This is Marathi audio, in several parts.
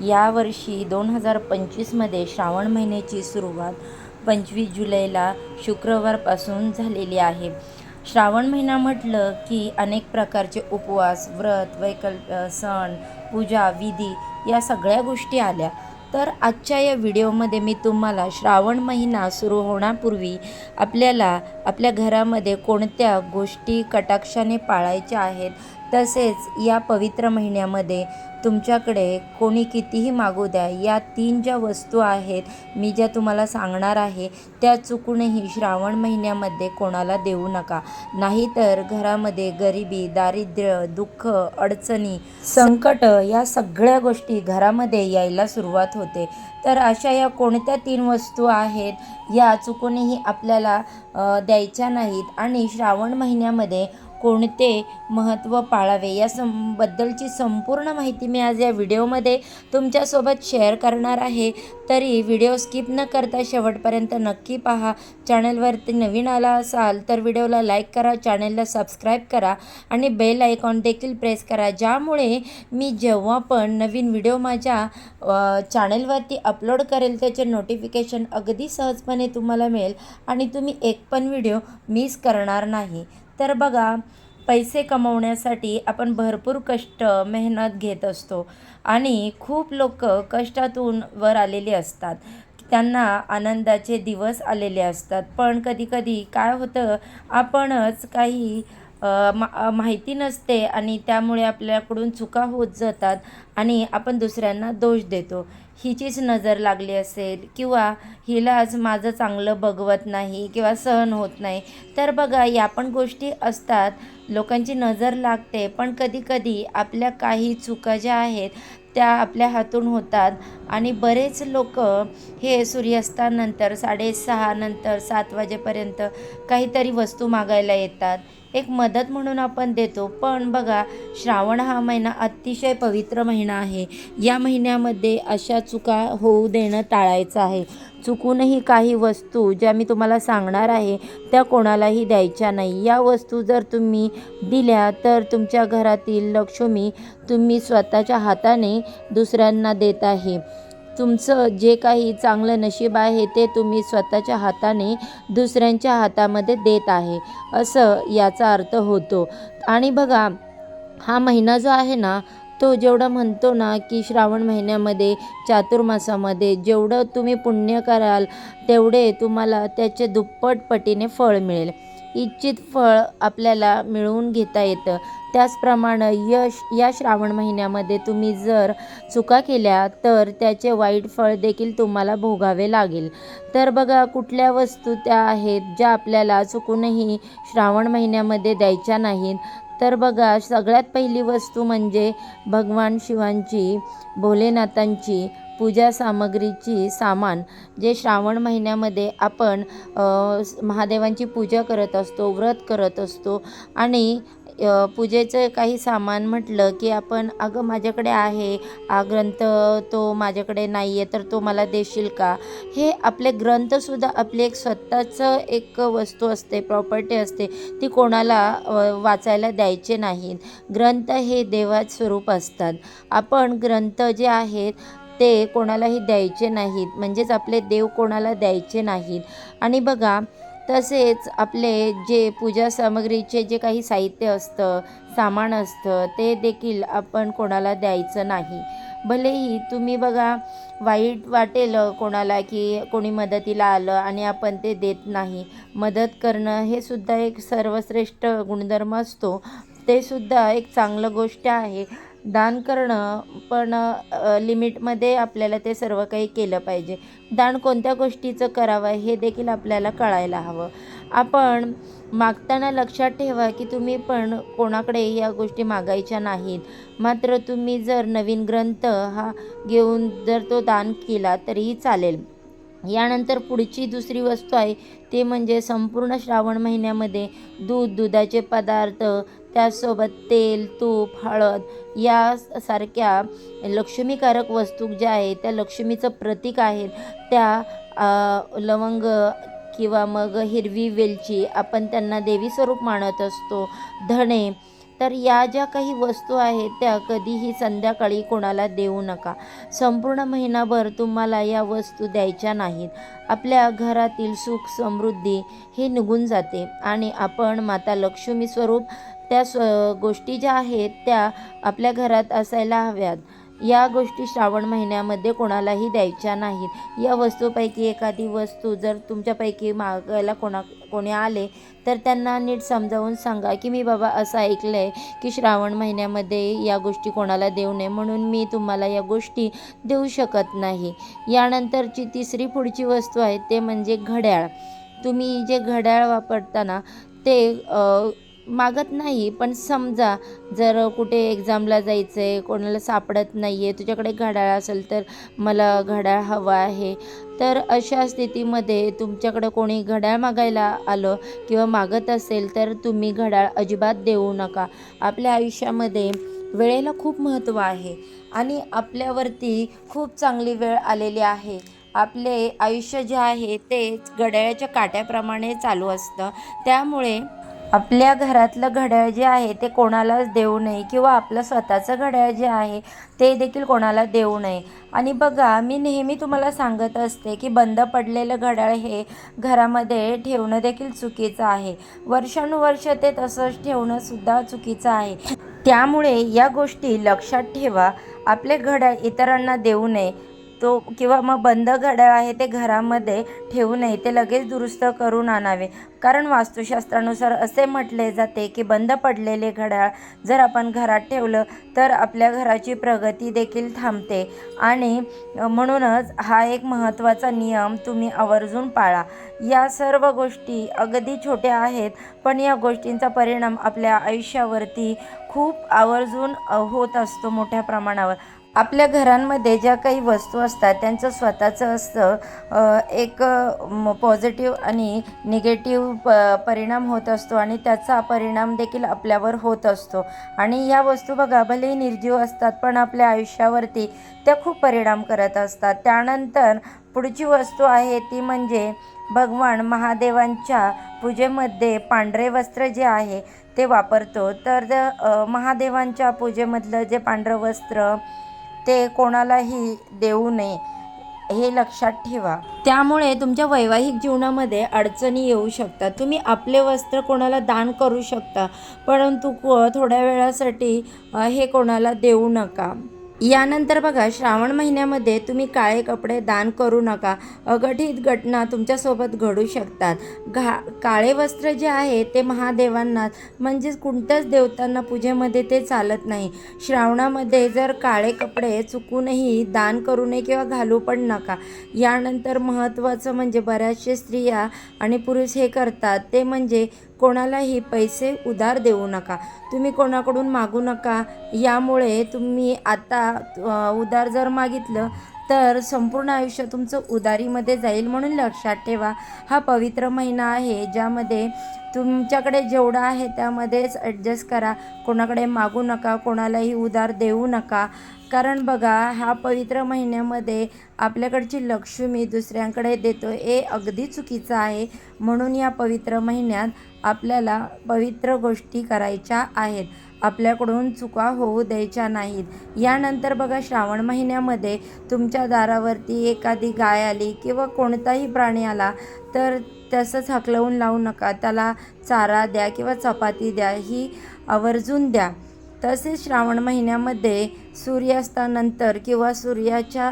यावर्षी दोन हजार पंचवीसमध्ये श्रावण महिन्याची सुरुवात पंचवीस जुलैला शुक्रवारपासून झालेली आहे. श्रावण महिना म्हटलं की अनेक प्रकारचे उपवास व्रत वैकल्प सण पूजा विधी या सगळ्या गोष्टी आल्या. तर आजच्या या व्हिडिओमध्ये मी तुम्हाला श्रावण महिना सुरू होण्यापूर्वी आपल्याला आपल्या घरामध्ये कोणत्या गोष्टी कटाक्षाने पाळायच्या आहेत तसेच या पवित्र महिन्यामध्ये तुमच्याकडे कोणी कितीही मागू द्या या तीन ज्या वस्तू आहेत मी ज्या तुम्हाला सांगणार आहे त्या चुकूनही श्रावण महिन्यामध्ये कोणाला देऊ नका. नाहीतर घरामध्ये गरिबी दारिद्र्य दुःख अडचणी संकट या सगळ्या गोष्टी घरामध्ये यायला सुरुवात होते. तर अशा या कोणत्या तीन वस्तू आहेत या चुकूनही आपल्याला द्यायच्या नाहीत आणि श्रावण महिन्यामध्ये कोणते महत्त्व पाळावे? या संबद्दलची संपूर्ण माहिती मी आज या व्हिडिओमध्ये तुमच्यासोबत शेअर करणार आहे. तरी व्हिडिओ स्किप न करता शेवटपर्यंत नक्की पहा. चॅनलवरती नवीन आला असाल तर व्हिडिओला लाईक करा चॅनलला सबस्क्राईब करा आणि बेल आयकॉन देखील प्रेस करा. ज्यामुळे मी जेव्हा पण नवीन व्हिडिओ माझ्या चॅनेलवरती चॅनलवरती अपलोड करेल त्याचे नोटिफिकेशन अगदी सहजपणे तुम्हाला मिळेल आणि तुम्ही एक पण व्हिडिओ मिस करणार नाही. तर बघा पैसे कमवण्यासाठी आपण भरपूर कष्ट मेहनत घेत असतो. आणि खूप लोक कष्टातून वर आलेले असतात. त्यांना आनंदाचे दिवस आलेले असतात. पण कधीकधी काय होतं आपणच काही मा माहिती नसते आणि त्यामुळे आपल्याकडून चुका होत जातात आणि आपण दुसऱ्यांना दोष देतो. हिचीच नजर लागली असेल किंवा हिलाच माझं चांगलं बघवत नाही किंवा सहन होत नाही तर बघा या पण गोष्टी असतात. लोकांची नजर लागते पण कधीकधी आपल्या काही चुका ज्या आहेत त्या आपल्या हातून होतात. आणि बरेच लोक हे सूर्यास्तानंतर साडेसहानंतर सात वाजेपर्यंत काहीतरी वस्तू मागायला येतात. एक मदत म्हणून आपण देतो. पण बघा श्रावण हा महिना अतिशय पवित्र महिना आहे. या महिन्यामध्ये अशा चुका होऊ देणं टाळायचं आहे. चुकूनही काही वस्तू ज्या मी तुम्हाला सांगणार आहे त्या कोणालाही द्यायच्या नाही. या वस्तू जर तुम्ही दिल्या तर तुमच्या घरातील लक्ष्मी तुम्ही स्वतःच्या हाताने दुसऱ्यांना देत आहे. तुमचं जे काही चांगलं नशीब आहे ते तुम्ही स्वतःच्या हाताने दुसऱ्यांच्या हातामध्ये देत आहे. असं याचा अर्थ होतो. आणि बघा हा महिना जो आहे ना तो जेवढं म्हणतो ना की श्रावण महिन्यामध्ये चातुर्मासामध्ये जेवढं तुम्ही पुण्य कराल तेवढे तुम्हाला त्याचे दुप्पट पटीने फळ मिळेल. इच्छित फळ आपल्याला मिळवून घेता येतं. त्याचप्रमाणे यश या श्रावण महिन्यामध्ये तुम्ही जर चुका केल्या तर त्याचे वाईट फळ देखील तुम्हाला भोगावे लागेल. तर बघा कुठल्या वस्तू त्या आहेत ज्या आपल्याला चुकूनही श्रावण महिन्यामध्ये द्यायच्या नाहीत? तर बघा सगळ्यात पहिली वस्तू म्हणजे भगवान शिवांची भोलेनाथांची पूजा सामग्रीची सामान जे श्रावण महिन्यामध्ये आपण महादेवांची पूजा करत असतो व्रत करत असतो. आणि पूजेचं काही सामान म्हटलं की आपण अगं माझ्याकडे आहे हा ग्रंथ तो माझ्याकडे नाही आहे तर तो मला देशील का? हे आपले ग्रंथसुद्धा आपली एक स्वतःचं एक वस्तू असते प्रॉपर्टी असते ती कोणाला वाचायला द्यायचे नाहीत. ग्रंथ हे देवाच स्वरूप असतात. आपण ग्रंथ जे आहेत ते कोणालाही द्यायचे नाहीत. म्हणजेच आपले देव कोणाला द्यायचे नाहीत. आणि बघा तसेच आपले जे पूजा सामग्रीचे जे काही साहित्य असतं सामान असतं ते देखील आपण कोणाला द्यायचं नाही. भलेही तुम्ही बघा वाईट वाटेल कोणाला की कोणी मदतीला आलं आणि आपण ते देत नाही. मदत करणं हे सुद्धा एक सर्वश्रेष्ठ गुणधर्म असतो. ते सुद्धा एक चांगलं गोष्ट आहे. दान करणं पण लिमिटमध्ये आपल्याला ते सर्व काही केलं पाहिजे. दान कोणत्या गोष्टीचं करावं हे देखील आपल्याला कळायला हवं. आपण मागताना लक्षात ठेवा की तुम्ही पण कोणाकडे या गोष्टी मागायच्या नाहीत. मात्र तुम्ही जर नवीन ग्रंथ हा घेऊन जर तो दान केला तरीही चालेल. यानंतर पुढची दुसरी वस्तू आहे ते म्हणजे संपूर्ण श्रावण महिन्यामध्ये दूध दुधाचे पदार्थ त्यासोबत तेल तूप हळद या सारख्या लक्ष्मीकारक वस्तू ज्या आहेत त्या लक्ष्मीचं प्रतीक आहेत. त्या लवंग किंवा मग हिरवी वेलची आपण त्यांना देवी स्वरूप मानत असतो. धणे तर या ज्या काही वस्तू आहेत त्या कधीही संध्याकाळी कोणाला देऊ नका. संपूर्ण महिनाभर तुम्हाला या वस्तू द्यायच्या नाहीत. आपल्या घरातील सुख समृद्धी हे निघून जाते आणि आपण माता लक्ष्मी स्वरूप त्या स्व गोष्टी ज्या आहेत त्या आपल्या घरात असायला हव्यात. या गोष्टी श्रावण महिन्यामध्ये कोणालाही द्यायच्या नाहीत. या वस्तूपैकी एखादी वस्तू जर तुमच्यापैकी मागायला कोणा कोणी आले तर त्यांना नीट समजावून सांगा की मी बाबा असं ऐकलं आहे की श्रावण महिन्यामध्ये या गोष्टी कोणाला देऊ नये म्हणून मी तुम्हाला या गोष्टी देऊ शकत नाही. यानंतरची तिसरी पुढची वस्तू आहे ते म्हणजे घड्याळ. तुम्ही जे घड्याळ वापरताना ते मागत नाही पण समजा जर कुठे एक्झामला जायचं आहे कोणाला सापडत नाही आहे तुझ्याकडे घड्याळ असेल तर मला घड्याळ हवं आहे. तर अशा स्थितीमध्ये तुमच्याकडे कोणी घड्याळ मागायला आलं किंवा मागत असेल तर तुम्ही घड्याळ अजिबात देऊ नका. आपल्या आयुष्यामध्ये वेळेला खूप महत्त्व आहे आणि आपल्यावरती खूप चांगली वेळ आलेली आहे. आपले आयुष्य जे आहे ते घड्याळाच्या काट्याप्रमाणे चालू असतं. त्यामुळे आपल्या घरातलं घड्याळ जे आहे ते कोणालाच देऊ नये किंवा आपलं स्वतःचं घड्याळ जे आहे ते देखील कोणाला देऊ नये. आणि बघा मी नेहमी तुम्हाला सांगत असते की बंद पडलेलं घड्याळ हे घरामध्ये ठेवणं देखील चुकीचं आहे. वर्षानुवर्ष ते तसंच ठेवणंसुद्धा चुकीचं आहे. त्यामुळे या गोष्टी लक्षात ठेवा. आपले घड्याळ इतरांना देऊ नये. तो किंवा मग बंद घड्याळ आहे ते घरामध्ये ठेवू नये ते लगेच दुरुस्त करून आणावे. कारण वास्तुशास्त्रानुसार असे म्हटले जाते की बंद पडलेले घड्याळ जर आपण घरात ठेवलं तर आपल्या घराची प्रगती देखील थांबते. आणि म्हणूनच हा एक महत्त्वाचा नियम तुम्ही आवर्जून पाळा. या सर्व गोष्टी अगदी छोट्या आहेत पण या गोष्टींचा परिणाम आपल्या आयुष्यावरती खूप आवर्जून होत असतो मोठ्या प्रमाणावर. आपल्या घरांमध्ये ज्या काही वस्तू असतात त्यांचं स्वतःचं असतं एक पॉझिटिव्ह आणि निगेटिव्ह प परिणाम होत असतो आणि त्याचा परिणाम देखील आपल्यावर होत असतो. आणि या वस्तू बघा भलेही निर्जीव असतात पण आपल्या आयुष्यावरती त्या खूप परिणाम करत असतात. त्यानंतर पुढची वस्तू आहे ती म्हणजे भगवान महादेवांच्या पूजेमध्ये पांढरे वस्त्र जे आहे ते वापरतो. तर महादेवांच्या पूजेमधलं जे पांढरं वस्त्र ते कोणालाही देऊ नये हे लक्षात ठेवा. त्यामुळे तुमच्या वैवाहिक जीवनामध्ये अडचणी येऊ शकतात. तुम्ही आपले वस्त्र कोणाला दान करू शकता परंतु को थोड्या वेळासाठी हे कोणाला देऊ नका. यानंतर बघा श्रावण महिन्यामध्ये तुम्ही काळे कपडे दान करू नका. अघटित घटना तुमच्यासोबत घडू शकतात. घा काळे वस्त्र जे आहे ते महादेवांना म्हणजेच कोणत्याच देवतांना पूजेमध्ये ते चालत नाही. श्रावणामध्ये जर काळे कपडे चुकूनही दान करू नये किंवा घालू पण नका. यानंतर महत्त्वाचं म्हणजे बऱ्याचशा स्त्रिया आणि पुरुष हे करतात. ते म्हणजे कोणालाही पैसे उधार देऊ नका. तुम्ही कोणाकडून मागू नका. यामुळे तुम्ही आता उधार जर मागितलं तर संपूर्ण आयुष्य तुमचं उधारीमध्ये जाईल म्हणून लक्षात ठेवा. हा पवित्र महिना आहे ज्यामध्ये तुमच्याकडे जेवढं आहे त्यामध्येच ॲडजस्ट करा. कोणाकडे मागू नका कोणालाही उधार देऊ नका. कारण बघा हा पवित्र महिन्यामध्ये आपल्याकडची लक्ष्मी दुसऱ्यांकडे देतो हे अगदी चुकीचं आहे. म्हणून या पवित्र महिन्यात आपल्याला पवित्र गोष्टी करायच्या आहेत. आपल्याकडून चुका होऊ द्यायच्या नाहीत. यानंतर बघा श्रावण महिन्यामध्ये तुमच्या दारावरती एखादी गाय आली किंवा कोणताही प्राणी आला तर तसंच हकलवून लावू नका. त्याला चारा द्या किंवा चपाती द्या ही आवर्जून द्या. तसेच श्रावण महिन्यामध्ये सूर्यास्तानंतर किंवा सूर्याच्या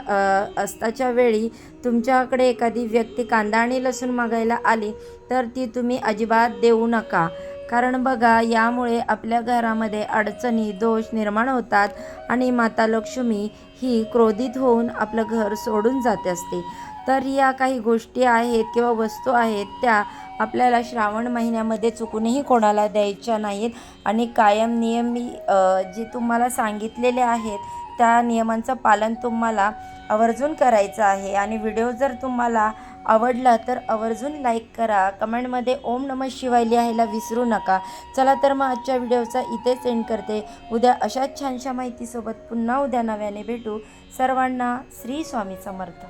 अस्ताच्या वेळी तुमच्याकडे एखादी व्यक्ती कांदा आणि लसूण मागायला आली तर ती तुम्ही अजिबात देऊ नका. कारण बघा यामुळे आपल्या घरामध्ये अडचणी दोष निर्माण होतात आणि माता लक्ष्मी ही क्रोधित होऊन आपलं घर सोडून जात असते. तर या काही गोष्टी आहेत किंवा वस्तू आहेत त्या आपल्याला श्रावण महिन्यामध्ये चुकूनही कोणाला द्यायच्या नाहीत. आणि कायम नियमी जे तुम्हाला सांगितलेले आहेत त्या नियमांचं पालन तुम्हाला आवर्जून करायचं आहे. आणि व्हिडिओ जर तुम्हाला आवडला तर आवर्जून लाईक करा. कमेंटमध्ये ओम नम शिवाय लिहायला विसरू नका. चला तर मग आजच्या व्हिडिओचा इथेच एंड करते. उद्या अशाच छानशा माहितीसोबत पुन्हा उद्या नव्याने भेटू. सर्वांना श्री स्वामी समर्थ.